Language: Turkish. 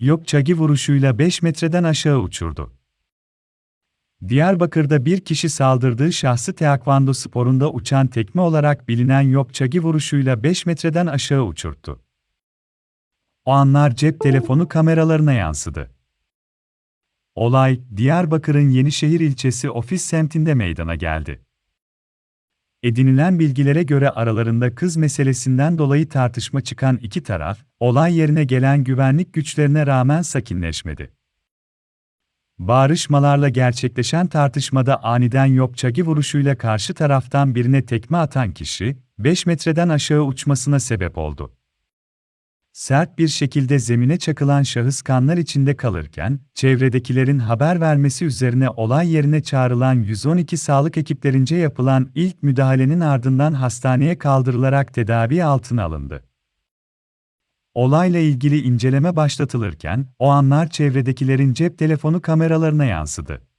yok çagi vuruşuyla 5 metreden aşağı uçurdu. Diyarbakır'da bir kişi saldırdığı şahsı tekvando sporunda uçan tekme olarak bilinen yok çagi vuruşuyla 5 metreden aşağı uçurttu. O anlar cep telefonu kameralarına yansıdı. Olay, Diyarbakır'ın Yenişehir ilçesi ofis semtinde meydana geldi. Edinilen bilgilere göre aralarında kız meselesinden dolayı tartışma çıkan iki taraf, olay yerine gelen güvenlik güçlerine rağmen sakinleşmedi. Bağrışmalarla gerçekleşen tartışmada aniden yopçagi vuruşuyla karşı taraftan birine tekme atan kişi, 5 metreden aşağı uçmasına sebep oldu. Sert bir şekilde zemine çakılan şahıs kanlar içinde kalırken, çevredekilerin haber vermesi üzerine olay yerine çağrılan 112 sağlık ekiplerince yapılan ilk müdahalenin ardından hastaneye kaldırılarak tedavi altına alındı. Olayla ilgili inceleme başlatılırken, o anlar çevredekilerin cep telefonu kameralarına yansıdı.